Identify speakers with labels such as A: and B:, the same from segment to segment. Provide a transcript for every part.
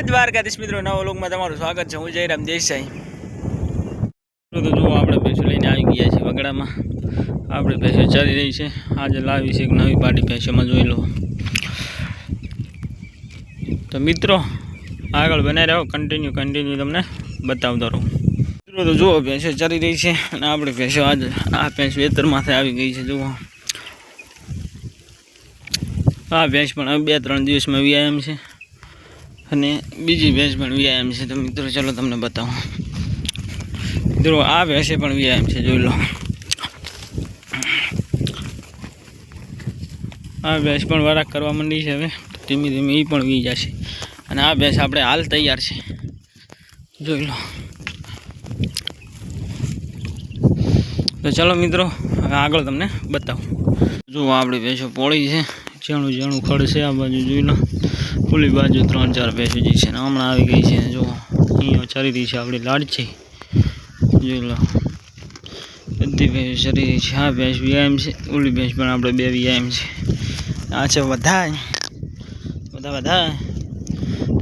A: દ્વારકાધીશ મિત્રો, નવો લોકમાં તમારું સ્વાગત છે. હું જયરામ દેસાઈ. તો જુઓ આપણે ભેંસો લઈને આવી ગયા છીએ વગડામાં. આપણે ભેંસો ચાલી રહી છે. આજે લાવી છે એક નવી પાટી ભેંસોમાં જોઈ લો. તો મિત્રો, આગળ બનાવી રહ્યો કન્ટિન્યુ કન્ટિન્યુ તમને બતાવતો રહું. મિત્રો, તો જુઓ, ભેંસો ચાલી રહી છે અને આપણે ભેંસો આજે, આ ભેંસ વેતરમાંથી આવી ગઈ છે, જુઓ. આ ભેંસ પણ બે ત્રણ દિવસમાં વ્યાયામ છે. અને બીજી ભેંસ પણ વ્યાયામ છે. તો મિત્રો, ચલો તમને બતાવું. મિત્રો, આ ભેંસે પણ વ્યાયામ છે, જોઈ લો. આ ભેંસ પણ વરાક કરવા માંડી છે હવે. ધીમે ધીમે એ પણ વી જશે. અને આ ભેંસ આપણે હાલ તૈયાર છે. જોઈ લો. તો ચલો મિત્રો, હવે આગળ તમને બતાવું. જુઓ આપણી ભેંસો પોળી છે. જેણું જેણું ખડ છે આ બાજુ જોઈ લો બાજુ ત્રણ ચાર ભેંસો જે છે હમણાં આવી ગઈ છે જો, અહીંયા ચરી રહી છે આપણી લાડછી જોઈ લો. બધી ભેંસ ચરી રહી છે. આ ભેંસ વ્યાયામ છે, ઓલી ભેંસ પણ આપણે બે વ્યાયામ છે. આ છે વધાય. બધા બધા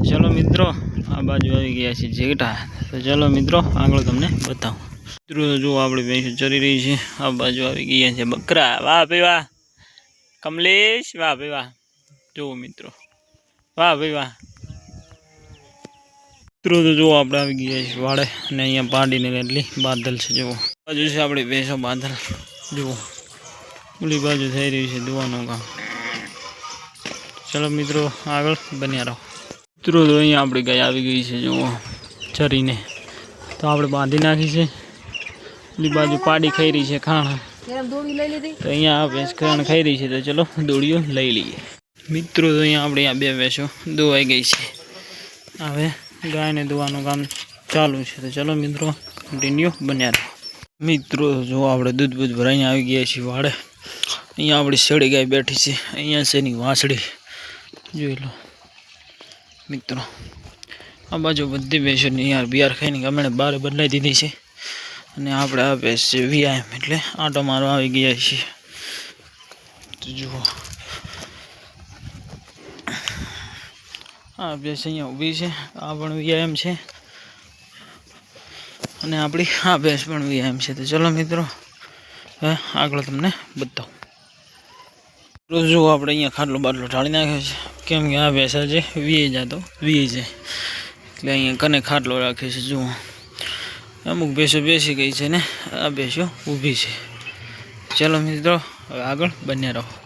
A: ચલો મિત્રો, આ બાજુ આવી ગયા છે જેઠા તો ચલો મિત્રો, આગળ તમને બતાવું. મિત્રો, જો આપણી ભેંસો ચરી રહી છે, આ બાજુ આવી ગયા છે બકરા. વાહ ભાઈ વાહ. કમલેશ, વાહ ભાઈ વાહ. જુઓ મિત્રો. વાહ ભાઈ વાહ. મિત્રો તો જુઓ આપણે આવી ગયા છે વાડે અને અહીંયા પાડીને એટલી બાદલ છે, જુઓ. બાજુ છે આપણી ભેંસો બાદલ જુઓ. ઓલી બાજુ થઈ રહ્યું છે દુવાનું કામ. ચલો મિત્રો, આગળ બન્યા રહો. મિત્રો તો અહીંયા આપણી ગાય આવી ગઈ છે, જુઓ. ચરીને. તો આપણે બાંધી નાખી છે. ઓલી બાજુ પાડી ખાઈ રહી છે ખાણ. તો અહીંયા આ ભેંસ ખરણ ખાઈ રહી છે, તો ચલો દોડીઓ લઈ લઈએ. મિત્રો, તો અહીંયા આપણે આ બે ભેંસો દોવાઈ ગઈ છે. હવે ગાયને દોવાનું કામ ચાલુ છે, તો ચલો મિત્રો કન્ટિન્યુ બન્યા રહો. મિત્રો, જો આપણે દૂધ બૂધ ભરાઈને આવી ગયા છીએ વાડે. અહીંયા આપણી સડી ગાય બેઠી છે, અહીંયા છે એની વાંસળી. જોઈ લો. મિત્રો, આ બાજુ બધી ભેંસોની યાર બિયાર ખાઈને ગમે બહાર બદલાઈ દીધી છે. અને આપણે આ ભેંસ છે વ્યાયામ એટલે આંટો મારો આવી ગયા છીએ. તો જુઓ. આ ભેંસ અહીંયા ઊભી છે. આ પણ વ્યાયામ છે. અને આપણી આ ભેંસ પણ વ્યાયામ છે. તો ચલો મિત્રો હવે આગળ તમને બતાવું. રોજ જુઓ આપણે અહીંયા ખાટલો બાટલો ઢાળી નાખ્યો છે. કેમ કે આ ભેંસા છે વીએ જતો વીએ છે એટલે અહીંયા કને ખાટલો રાખ્યો છે. જુઓ. અમુક ભેંસો બેસી ગઈ છે ને, આ ભેંસો ઊભી છે. ચલો મિત્રો આગળ બન્યા રહો.